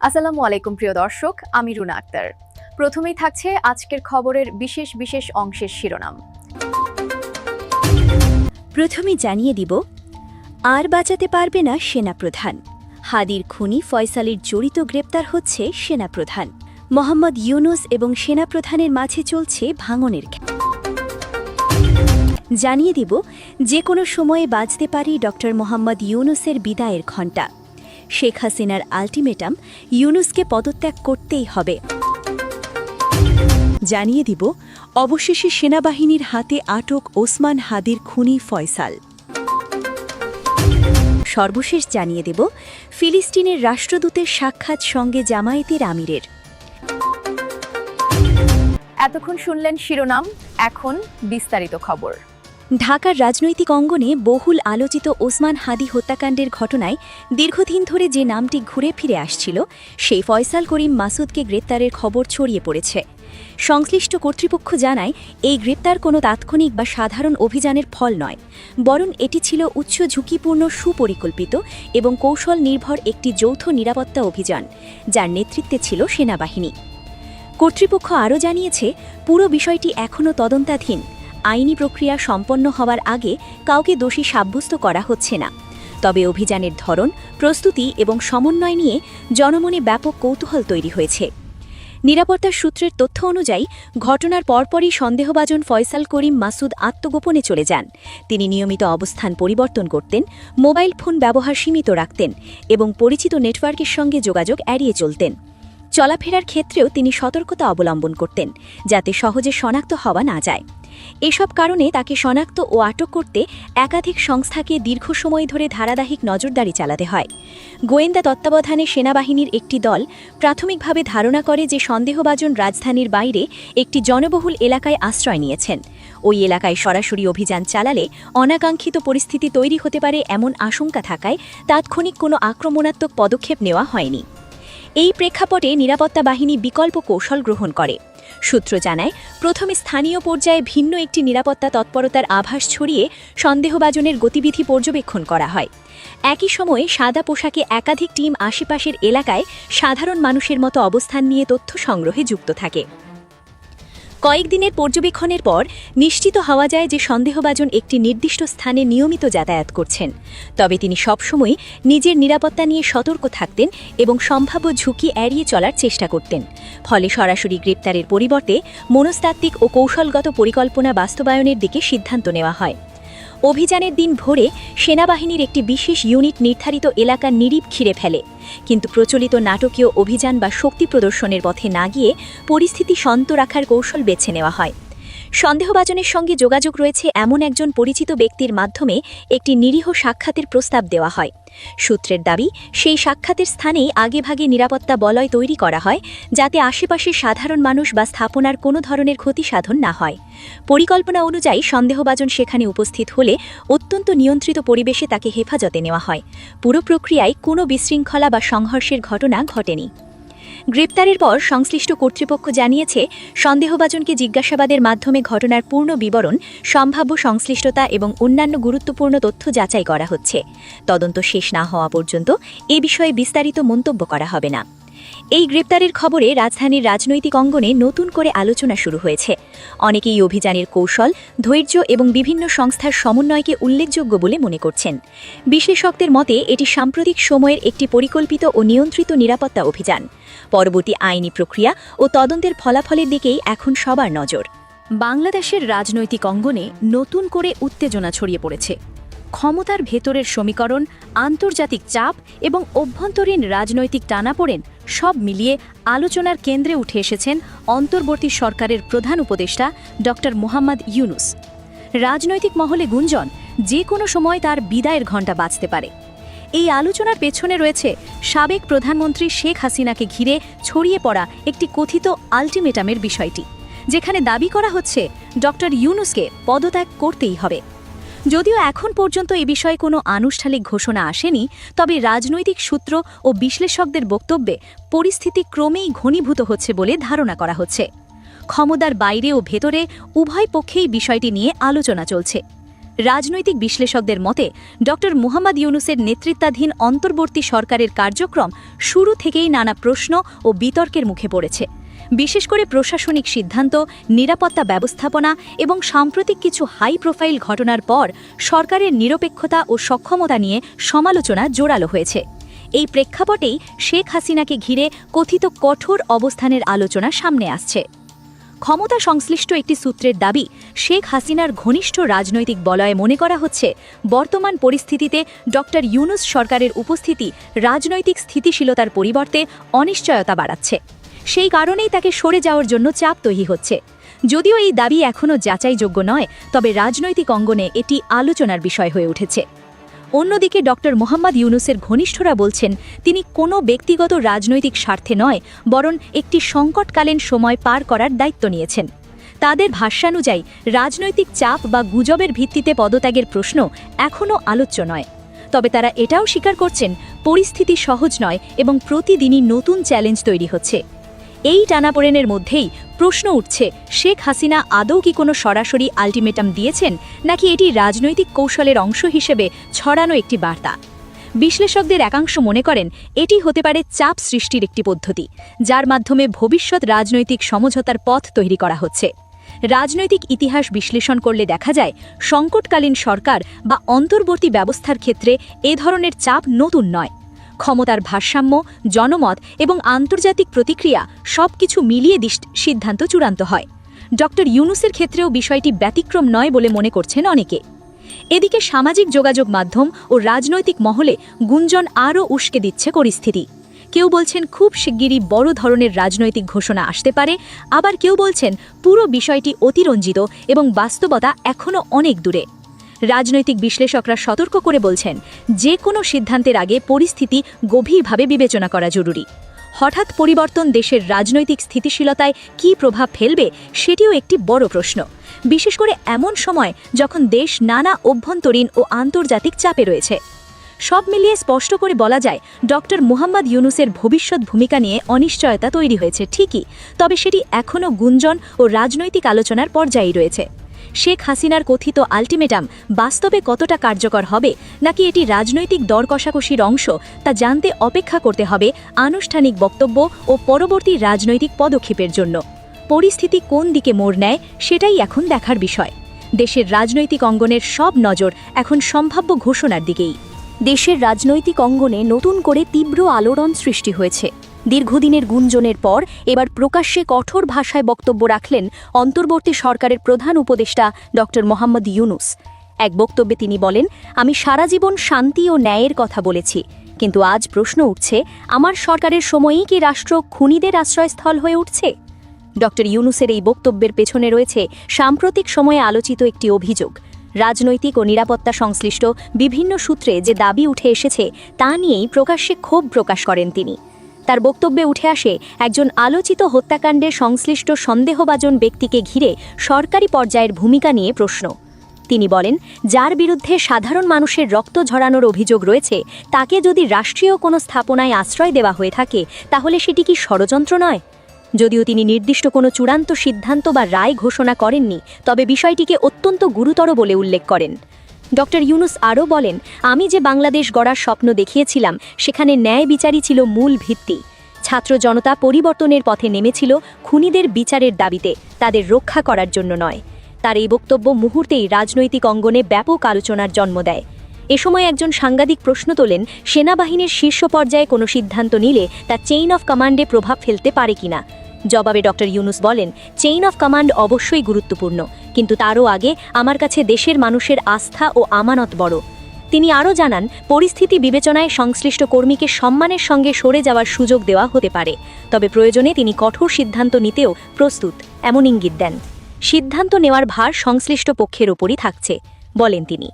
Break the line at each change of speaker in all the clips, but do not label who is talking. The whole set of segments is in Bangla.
আসসালামু আলাইকুম, প্রিয় দর্শক। আমি রুনা আক্তার। প্রথমেই থাকছে আজকের খবরের বিশেষ বিশেষ অংশের শিরোনাম।
প্রথমে জানিয়ে দিব, আর বাঁচাতে পারবে না সেনাপ্রধান। হাদির খুনি ফয়সালের জড়িত গ্রেপ্তার হচ্ছে সেনাপ্রধান। মোহাম্মদ ইউনুস এবং সেনাপ্রধানের মাঝে চলছে ভাঙনের জানিয়ে দিব, যে কোনো সময়ে বাজতে পারি ড মোহাম্মদ ইউনুসের বিদায়ের ঘণ্টা। শেখ হাসিনার আলটিমেটাম ইউনুসকে পদত্যাগ করতেই হবে। জানিয়ে দিব, অবশেষে সেনাবাহিনীর হাতে আটক ওসমান হাদির খুনি ফয়সাল। সর্বশেষ জানিয়ে দেব, ফিলিস্তিনের রাষ্ট্রদূতের সাক্ষাৎ সঙ্গে জামায়াতের আমিরের।
এতক্ষণ শুনলেন শিরোনাম, এখন বিস্তারিত খবর।
ঢাকার রাজনৈতিক অঙ্গনে বহুল আলোচিত ওসমান হাদি হত্যাকাণ্ডের ঘটনায় দীর্ঘদিন ধরে যে নামটি ঘুরে ফিরে আসছিল, সেই ফয়সাল করিম মাসুদকে গ্রেপ্তারের খবর ছড়িয়ে পড়েছে। সংশ্লিষ্ট কর্তৃপক্ষ জানায়, এই গ্রেপ্তার কোনো তাৎক্ষণিক বা সাধারণ অভিযানের ফল নয়, বরং এটি ছিল উচ্চ ঝুঁকিপূর্ণ সুপরিকল্পিত এবং কৌশল নির্ভর একটি যৌথ নিরাপত্তা অভিযান, যার নেতৃত্বে ছিল সেনাবাহিনী। কর্তৃপক্ষ আরও জানিয়েছে, পুরো বিষয়টি এখনও তদন্তাধীন আইনি প্রক্রিয়া সম্পন্ন হওয়ার আগে কাউকে দোষী সাব্যস্ত করা হচ্ছে না। তবে অভিযানের ধরন, প্রস্তুতি এবং সমন্বয় নিয়ে জনমনে ব্যাপক কৌতূহল তৈরি হয়েছে। নিরাপত্তার সূত্রের তথ্য অনুযায়ী, ঘটনার পরপরই সন্দেহভাজন ফয়সাল করিম মাসুদ আত্মগোপনে চলে যান। তিনি নিয়মিত অবস্থান পরিবর্তন করতেন, মোবাইল ফোন ব্যবহার সীমিত রাখতেন এবং পরিচিত নেটওয়ার্কের সঙ্গে যোগাযোগ এড়িয়ে চলতেন। চলাফেরার ক্ষেত্রেও তিনি সতর্কতা অবলম্বন করতেন, যাতে সহজে শনাক্ত হওয়া না যায়। এসব কারণে তাকে শনাক্ত ও আটক করতে একাধিক সংস্থাকে দীর্ঘ সময় ধরে ধারাবাহিক নজরদারি চালাতে হয়। গোয়েন্দা তত্ত্বাবধানে সেনাবাহিনীর একটি দল প্রাথমিকভাবে ধারণা করে যে সন্দেহভাজন রাজধানীর বাইরে একটি জনবহুল এলাকায় আশ্রয় নিয়েছেন। ওই এলাকায় সরাসরি অভিযান চালালে অনাকাঙ্ক্ষিত পরিস্থিতি তৈরি হতে পারে এমন আশঙ্কা থাকায় তাৎক্ষণিক কোনো আক্রমণাত্মক পদক্ষেপ নেওয়া হয়নি। এই প্রেক্ষাপটে নিরাপত্তা বাহিনী বিকল্প কৌশল গ্রহণ করে। সূত্র জানায়, প্রথমে স্থানীয় পর্যায়ে ভিন্ন একটি নিরাপত্তা তৎপরতার আভাস ছড়িয়ে সন্দেহবাজনের গতিবিধি পর্যবেক্ষণ করা হয়। একই সময়ে সাদা পোশাকে একাধিক টিম আশেপাশের এলাকায় সাধারণ মানুষের মতো অবস্থান নিয়ে তথ্য সংগ্রহে যুক্ত থাকে। কয়েকদিনের পর্যবেক্ষণের পর নিশ্চিত হওয়া যায় যে সন্দেহভাজন একটি নির্দিষ্ট স্থানে নিয়মিত যাতায়াত করছেন। তবে তিনি সবসময় নিজের নিরাপত্তা নিয়ে সতর্ক থাকতেন এবং সম্ভাব্য ঝুঁকি এড়িয়ে চলার চেষ্টা করতেন। ফলে সরাসরি গ্রেপ্তারের পরিবর্তে মনস্তাত্ত্বিক ও কৌশলগত পরিকল্পনা বাস্তবায়নের দিকে সিদ্ধান্ত নেওয়া হয়। অভিযানের দিন ভোরে সেনাবাহিনীর একটি বিশেষ ইউনিট নির্ধারিত এলাকা নিরীপ ঘিরে ফেলে। কিন্তু প্রচলিত নাটকীয় অভিযান বা শক্তি প্রদর্শনের পথে না গিয়ে পরিস্থিতি শান্ত রাখার কৌশল বেছে নেওয়া হয়। সন্দেহভাজনের সঙ্গে যোগাযোগ রয়েছে এমন একজন পরিচিত ব্যক্তির মাধ্যমে একটি নিরীহ সাক্ষাতের প্রস্তাব দেওয়া হয়। সূত্রের দাবি, সেই সাক্ষাতের স্থানেই আগেভাগে নিরাপত্তা বলয় তৈরি করা হয়, যাতে আশেপাশের সাধারণ মানুষ বা স্থাপনার কোনো ধরনের ক্ষতি সাধন না হয়। পরিকল্পনা অনুযায়ী সন্দেহভাজন সেখানে উপস্থিত হলে অত্যন্ত নিয়ন্ত্রিত পরিবেশে তাকে হেফাজতে নেওয়া হয়। পুরো প্রক্রিয়ায় কোনো বিশৃঙ্খলা বা সংঘর্ষের ঘটনা ঘটেনি। গ্রেপ্তারের পর সংশ্লিষ্ট কর্তৃপক্ষ জানিয়েছে, সন্দেহভাজনকে জিজ্ঞাসাবাদের মাধ্যমে ঘটনার পূর্ণ বিবরণ, সম্ভাব্য সংশ্লিষ্টতা এবং অন্যান্য গুরুত্বপূর্ণ তথ্য যাচাই করা হচ্ছে। তদন্ত শেষ না হওয়া পর্যন্ত এ বিষয়ে বিস্তারিত মন্তব্য করা হবে না। এই গ্রেপ্তারের খবরে রাজধানীর রাজনৈতিক অঙ্গনে নতুন করে আলোচনা শুরু হয়েছে। অনেকেই অভিযানের কৌশল, ধৈর্য এবং বিভিন্ন সংস্থার সমন্বয়কে উল্লেখযোগ্য বলে মনে করছেন। বিশ্লেষকদের মতে, এটি সাম্প্রতিক সময়ের একটি পরিকল্পিত ও নিয়ন্ত্রিত নিরাপত্তা অভিযান। পরবর্তী আইনি প্রক্রিয়া ও তদন্তের ফলাফলের দিকেই এখন সবার নজর।
বাংলাদেশের রাজনৈতিক অঙ্গনে নতুন করে উত্তেজনা ছড়িয়ে পড়েছে। ক্ষমতার ভেতরের সমীকরণ, আন্তর্জাতিক চাপ এবং অভ্যন্তরীণ রাজনৈতিক টানাপোড়েন সব মিলিয়ে আলোচনার কেন্দ্রে উঠে এসেছেন অন্তর্বর্তী সরকারের প্রধান উপদেষ্টা ড মোহাম্মদ ইউনুস। রাজনৈতিক মহলে গুঞ্জন, যে কোনো সময় তার বিদায়ের ঘণ্টা বাজতে পারে। এই আলোচনার পেছনে রয়েছে সাবেক প্রধানমন্ত্রী শেখ হাসিনাকে ঘিরে ছড়িয়ে পড়া একটি কথিত আলটিমেটামের বিষয়টি, যেখানে দাবি করা হচ্ছে ডক্টর ইউনুসকে পদত্যাগ করতেই হবে। যদিও এখন পর্যন্ত এ বিষয়ে কোনো আনুষ্ঠানিক ঘোষণা আসেনি, তবে রাজনৈতিক সূত্র ও বিশ্লেষকদের বক্তব্যে পরিস্থিতি ক্রমেই ঘনীভূত হচ্ছে বলে ধারণা করা হচ্ছে। ক্ষমতার বাইরে ও ভেতরে উভয় পক্ষেই বিষয়টি নিয়ে আলোচনা চলছে।
রাজনৈতিক বিশ্লেষকদের মতে, ড. মুহাম্মদ ইউনুসের নেতৃত্বাধীন অন্তর্বর্তী সরকারের কার্যক্রম শুরু থেকেই নানা প্রশ্ন ও বিতর্কের মুখে পড়েছে। বিশেষ করে প্রশাসনিক সিদ্ধান্ত, নিরাপত্তা ব্যবস্থাপনা এবং সাম্প্রতিক কিছু হাই প্রোফাইল ঘটনার পর সরকারের নিরপেক্ষতা ও সক্ষমতা নিয়ে সমালোচনা জোরালো হয়েছে। এই প্রেক্ষাপটেই শেখ হাসিনাকে ঘিরে কথিত কঠোর অবস্থানের আলোচনা সামনে আসছে। ক্ষমতা সংশ্লিষ্ট একটি সূত্রের দাবি, শেখ হাসিনার ঘনিষ্ঠ রাজনৈতিক বলয়ে মনে করা হচ্ছে, বর্তমান পরিস্থিতিতে ডক্টর ইউনুস সরকারের উপস্থিতি রাজনৈতিক স্থিতিশীলতার পরিবর্তে অনিশ্চয়তা বাড়াচ্ছে। সেই কারণেই তাকে সরে যাওয়ার জন্য চাপ তৈরি হচ্ছে। যদিও এই দাবি এখনও যাচাইযোগ্য নয়, তবে রাজনৈতিক অঙ্গনে এটি আলোচনার বিষয় হয়ে উঠেছে। অন্যদিকে ডক্টর মোহাম্মদ ইউনুসের ঘনিষ্ঠরা বলছেন, তিনি কোনো ব্যক্তিগত রাজনৈতিক স্বার্থে নয়, বরং একটি সংকটকালীন সময় পার করার দায়িত্ব নিয়েছেন। তাদের ভাষ্যানুযায়ী, রাজনৈতিক চাপ বা গুজবের ভিত্তিতে পদত্যাগের প্রশ্ন এখনও আলোচ্য নয়। তবে তারা এটাও স্বীকার করছেন, পরিস্থিতি সহজ নয় এবং প্রতিদিনই নতুন চ্যালেঞ্জ তৈরি হচ্ছে। এই টানাপোড়েনের মধ্যেই প্রশ্ন উঠছে, শেখ হাসিনা আদৌ কি কোনো সরাসরি আলটিমেটাম দিয়েছেন, নাকি এটি রাজনৈতিক কৌশলের অংশ হিসেবে ছড়ানো একটি বার্তা? বিশ্লেষকদের একাংশ মনে করেন, এটি হতে পারে চাপ সৃষ্টির একটি পদ্ধতি, যার মাধ্যমে ভবিষ্যৎ রাজনৈতিক সমঝোতার পথ তৈরি করা হচ্ছে। রাজনৈতিক ইতিহাস বিশ্লেষণ করলে দেখা যায়, সংকটকালীন সরকার বা অন্তর্বর্তী ব্যবস্থার ক্ষেত্রে এ ধরনের চাপ নতুন নয়। ক্ষমতার ভারসাম্য, জনমত এবং আন্তর্জাতিক প্রতিক্রিয়া সবকিছু মিলিয়ে দিস সিদ্ধান্ত চূড়ান্ত হয়। ড ইউনুসের ক্ষেত্রেও বিষয়টি ব্যতিক্রম নয় বলে মনে করছেন অনেকে। এদিকে সামাজিক যোগাযোগ মাধ্যম ও রাজনৈতিক মহলে গুঞ্জন আরও উস্কে দিচ্ছে পরিস্থিতি। কেউ বলছেন খুব শিগগিরই বড় ধরনের রাজনৈতিক ঘোষণা আসতে পারে, আবার কেউ বলছেন পুরো বিষয়টি অতিরঞ্জিত এবং বাস্তবতা এখনও অনেক দূরে। রাজনৈতিক বিশ্লেষকরা সতর্ক করে বলছেন যে কোনো সিদ্ধান্তের আগে পরিস্থিতি গভীরভাবে বিবেচনা করা জরুরি। হঠাৎ পরিবর্তন দেশের রাজনৈতিক স্থিতিশীলতায় কী প্রভাব ফেলবে, সেটিও একটি বড় প্রশ্ন। বিশেষ করে এমন সময় যখন দেশ নানা অভ্যন্তরীণ ও আন্তর্জাতিক চাপে রয়েছে। সব মিলিয়ে স্পষ্ট করে বলা যায়, ডক্টর মুহাম্মদ ইউনুসের ভবিষ্যৎ ভূমিকা নিয়ে অনিশ্চয়তা তৈরি হয়েছে ঠিকই, তবে সেটি এখনও গুঞ্জন ও রাজনৈতিক আলোচনার পর্যায়েই রয়েছে। শেখ হাসিনার কথিত আলটিমেটাম বাস্তবে কতটা কার্যকর হবে, নাকি এটি রাজনৈতিক দর কষাকষির অংশ, তা জানতে অপেক্ষা করতে হবে আনুষ্ঠানিক বক্তব্য ও পরবর্তী রাজনৈতিক পদক্ষেপের জন্য। পরিস্থিতি কোন দিকে মোড় নেয়, সেটাই এখন দেখার বিষয়। দেশের রাজনৈতিক অঙ্গনের সব নজর এখন সম্ভাব্য ঘোষণার দিকেই।
দেশের রাজনৈতিক অঙ্গনে নতুন করে তীব্র আলোড়ন সৃষ্টি হয়েছে। দীর্ঘদিনের গুঞ্জনের পর এবার প্রকাশ্যে কঠোর ভাষায় বক্তব্য রাখলেন অন্তর্বর্তী সরকারের প্রধান উপদেষ্টা ড মোহাম্মদ ইউনুস। এক বক্তব্যে তিনি বলেন, আমি সারা জীবন শান্তি ও ন্যায়ের কথা বলেছি, কিন্তু আজ প্রশ্ন উঠছে, আমার সরকারের সময়েই কি রাষ্ট্র খুনিদের আশ্রয়স্থল হয়ে উঠছে? ড ইউনুসের এই বক্তব্যের পেছনে রয়েছে সাম্প্রতিক সময়ে আলোচিত একটি অভিযোগ। রাজনৈতিক ও নিরাপত্তা সংশ্লিষ্ট বিভিন্ন সূত্রে যে দাবি উঠে এসেছে, তা নিয়েই প্রকাশ্যে ক্ষোভ প্রকাশ করেন তিনি। তার বক্তব্যে উঠে আসে একজন আলোচিত হত্যাকাণ্ডে সংশ্লিষ্ট সন্দেহভাজন ব্যক্তিকে ঘিরে সরকারি পর্যায়ের ভূমিকা নিয়ে প্রশ্ন। তিনি বলেন, যার বিরুদ্ধে সাধারণ মানুষের রক্ত ঝরানোর অভিযোগ রয়েছে, তাকে যদি রাষ্ট্রীয় কোনো স্থাপনায় আশ্রয় দেওয়া হয়ে থাকে, তাহলে সেটি কি ষড়যন্ত্র নয়? যদিও তিনি নির্দিষ্ট কোনো চূড়ান্ত সিদ্ধান্ত বা রায় ঘোষণা করেননি, তবে বিষয়টিকে অত্যন্ত গুরুতর বলে উল্লেখ করেন। ড ইউনুস আরও বলেন, আমি যে বাংলাদেশ গড়ার স্বপ্ন দেখিয়েছিলাম, সেখানে ন্যায় বিচারই ছিল মূল ভিত্তি। ছাত্র জনতা পরিবর্তনের পথে নেমেছিল খুনিদের বিচারের দাবিতে, তাদের রক্ষা করার জন্য নয়। তার এই বক্তব্য মুহূর্তেই রাজনৈতিক অঙ্গনে ব্যাপক আলোচনার জন্ম দেয়। এ সময় একজন সাংবাদিক প্রশ্ন তোলেন, সেনাবাহিনীর শীর্ষ পর্যায়ে কোনো সিদ্ধান্ত নিলে তা চেইন অফ কমান্ডে প্রভাব ফেলতে পারে কিনা? জবাবে ডক্টর ইউনুস বলেন চেইন অফ কমান্ড অবশ্যই গুরুত্বপূর্ণ, কিন্তু তারও আগে আমার কাছে দেশের মানুষের আস্থা ও আমানত বড়। তিনি আরও জানান, পরিস্থিতি বিবেচনায় সংশ্লিষ্ট কর্মীকে সম্মানের সঙ্গে সরে যাওয়ার সুযোগ দেওয়া হতে পারে, তবে প্রয়োজনে তিনি কঠোর সিদ্ধান্ত নিতেও প্রস্তুত। এমন ইঙ্গিত দেন। সিদ্ধান্ত নেওয়ার ভার সংশ্লিষ্ট পক্ষের ওপরই থাকছে, বলেন তিনি।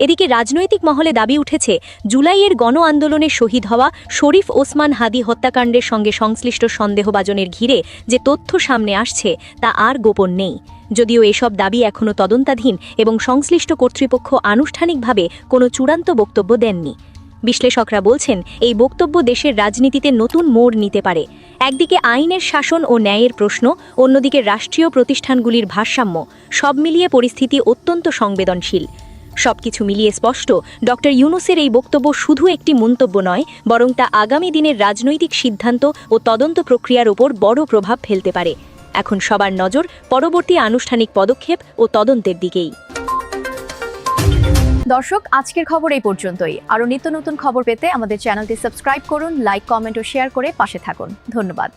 এদিকে রাজনৈতিক মহলে দাবি উঠেছে, জুলাইয়ের গণ আন্দোলনে শহীদ হওয়া শরীফ ওসমান হাদি হত্যাকাণ্ডের সঙ্গে সংশ্লিষ্ট সন্দেহভাজনের ঘিরে যে তথ্য সামনে আসছে, তা আর গোপন নেই। যদিও এসব দাবি এখনও তদন্তাধীন এবং সংশ্লিষ্ট কর্তৃপক্ষ আনুষ্ঠানিকভাবে কোনো চূড়ান্ত বক্তব্য দেননি। বিশ্লেষকরা বলছেন, এই বক্তব্য দেশের রাজনীতিতে নতুন মোড় নিতে পারে। একদিকে আইনের শাসন ও ন্যায়ের প্রশ্ন, অন্যদিকে রাষ্ট্রীয় প্রতিষ্ঠানগুলির ভারসাম্য, সব মিলিয়ে পরিস্থিতি অত্যন্ত সংবেদনশীল।
সবকিছু মিলিয়ে স্পষ্ট, ডক্টর ইউনুসের এই বক্তব্য শুধু একটি মন্তব্য নয়, বরং তা আগামী দিনের রাজনৈতিক সিদ্ধান্ত ও তদন্ত প্রক্রিয়ার ওপর বড় প্রভাব ফেলতে পারে। এখন সবার নজর পরবর্তী আনুষ্ঠানিক পদক্ষেপ ও তদন্তের দিকেই।
দর্শক, আজকের খবর এই পর্যন্তই। আরও নিত্য নতুন খবর পেতে আমাদের চ্যানেলটি সাবস্ক্রাইব করুন, লাইক, কমেন্ট ও শেয়ার করে পাশে থাকুন। ধন্যবাদ।